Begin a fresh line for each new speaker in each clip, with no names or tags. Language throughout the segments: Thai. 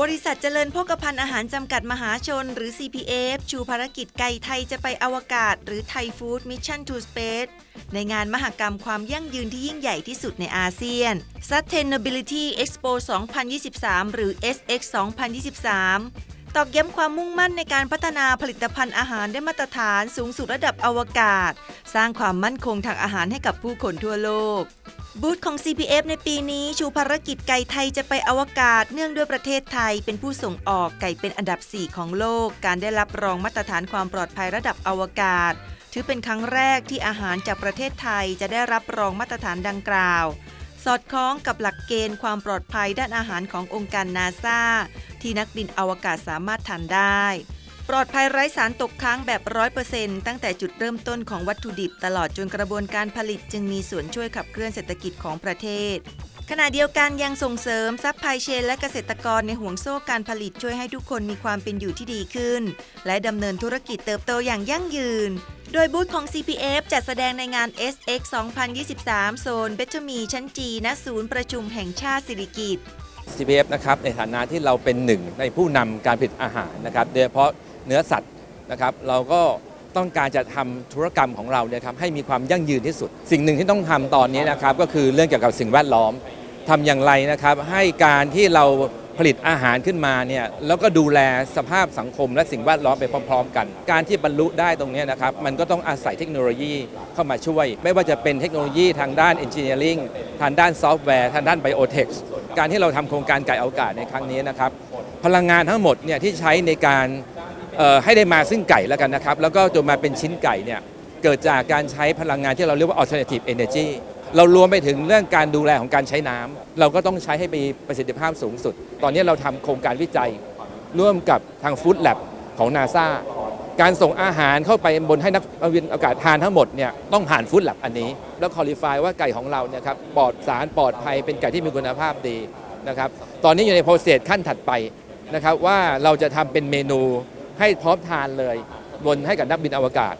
บริษัทเจริญโภคภัณฑ์อาหารจำกัดมหาชน หรือ CPF ชูภารกิจไก่ไทยจะไปอวกาศ หรือไทยฟู้ดมิชชั่น to Space ในงานมหกรรมความยั่งยืนที่ยิ่งใหญ่ที่สุดในอาเซียน Sustainability Expo 2023 หรือ SX 2023 ตอกย้ำความมุ่งมั่นในการพัฒนาผลิตภัณฑ์อาหารได้มาตรฐานสูงสู่ระดับอวกาศ สร้างความมั่นคงทางอาหารให้กับผู้คนทั่วโลก บูธของ CPF ในปีนี้ชูภารกิจไก่ไทยจะไปอวกาศ เนื่องด้วยประเทศไทย เป็นผู้ส่งออกไก่เป็นอันดับ 4 ของโลก การได้รับรองมาตรฐานความปลอดภัยระดับอวกาศ ถือเป็นครั้งแรกที่อาหารจากประเทศไทยจะได้รับรองมาตรฐานดังกล่าว สอดคล้องกับหลักเกณฑ์ความปลอดภัยด้านอาหารขององค์การนาซาที่นักบินอวกาศสามารถทานได้ ปลอดภัยไร้สารตกค้างแบบร้อยเปอร์เซ็นต์ตั้งแต่จุดเริ่มต้นของวัตถุดิบตลอดจนกระบวนการผลิตจึงมีส่วนช่วยขับเคลื่อนเศรษฐกิจของประเทศ ขณะเดียวกันยังส่งเสริมซัพพลายเชนและเกษตรกรในห่วงโซ่การผลิตช่วยให้ทุกคนมีความเป็นอยู่ที่ดีขึ้น และดำเนินธุรกิจเติบโตอย่างยั่งยืนโดยบูธของ CPF จัดแสดงในงาน SX 2023 โซนเบตมีชั้นจีณศูนย์ประชุมแห่งชาติสิริกิติ์
CPF นะครับในฐานะที่เราเป็นหนึ่งในผู้นำการผลิตอาหารนะครับโดยเฉพาะ เนื้อสัตว์นะครับ เราก็ต้องการจะทำธุรกรรมของเราเนี่ยครับให้มีความยั่งยืนที่สุด สิ่งหนึ่งที่ต้องทำตอนนี้นะครับก็คือเรื่องเกี่ยวกับสิ่งแวดล้อมทำอย่างไรนะครับ ให้การที่เราผลิตอาหารขึ้นมาเนี่ยแล้วก็ดูแลสภาพสังคมและสิ่งแวดล้อมไปพร้อม ๆ กัน การที่บรรลุได้ตรงนี้นะครับ มันก็ต้องอาศัยเทคโนโลยีเข้ามาช่วย ไม่ว่าจะเป็นเทคโนโลยีทางด้าน Engineering ทางด้านซอฟต์แวร์ทางด้าน Biotech การที่เราทำโครงการไก่อวกาศในครั้งนี้นะครับพลังงานทั้งหมดเนี่ยที่ใช้ในการ ให้ได้มาซึ่งไก่แล้วกันนะครับ แล้วก็จนมาเป็นชิ้นไก่เนี่ยเกิดจากการใช้พลังงานที่เราเรียกว่า alternative energy เรารวมไปถึงเรื่องการดูแลของการใช้น้ำเราก็ต้องใช้ให้มีประสิทธิภาพสูงสุด ตอนนี้เราทำโครงการวิจัย ร่วมกับทาง Food Lab ของ NASA การส่งอาหารเข้าไปบนให้นักบินอากาศทานทั้งหมดเนี่ยต้องผ่านฟู้ดแลบอันนี้ แล้วคอลิฟายว่าไก่ของเราเนี่ยครับปลอดสารปลอดภัยเป็นไก่ที่มีคุณภาพดีนะครับตอนนี้อยู่ในโปรเซสขั้นถัดไปนะครับว่าเราจะทำเป็นเมนู ให้พร้อมทานเลยบนให้กับนักบินอวกาศ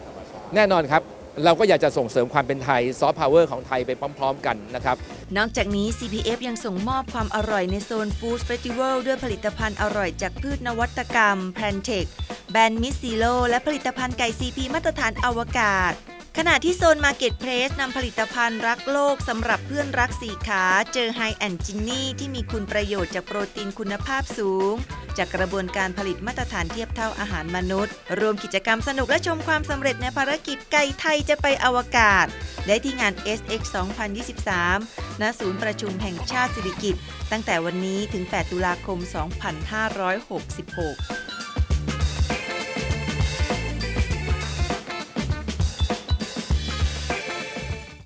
แน่นอนครับ เราก็อยากจะส่งเสริมความเป็นไทยซอฟต์พาวเวอร์ของไทยไปพร้อม ๆ กันนะครับ
นอกจากนี้ CPF ยังส่งมอบความอร่อยในโซนฟู้ดเฟสติวัลด้วยผลิตภัณฑ์อร่อยจากพืชนวัตกรรมแพนเทคแบรนด์มิสซิโลและผลิตภัณฑ์ไก่ CP มาตรฐานอวกาศขณะที่โซน Market Place นำผลิตภัณฑ์รักโลกสำหรับเพื่อนรักสีขา เจอไฮแอนจินนี่ที่มีคุณประโยชน์จากโปรตีนคุณภาพสูง จากกระบวนการผลิตมาตรฐานเทียบเท่าอาหารมนุษย์ รวมกิจกรรมสนุกและชมความสำเร็จในภารกิจไก่ไทยจะไปอวกาศ ได้ที่งาน SX 2023 ณ ศูนย์ประชุมแห่งชาติสิริกิติ์ตั้งแต่วันนี้ถึง 8 ตุลาคม 2566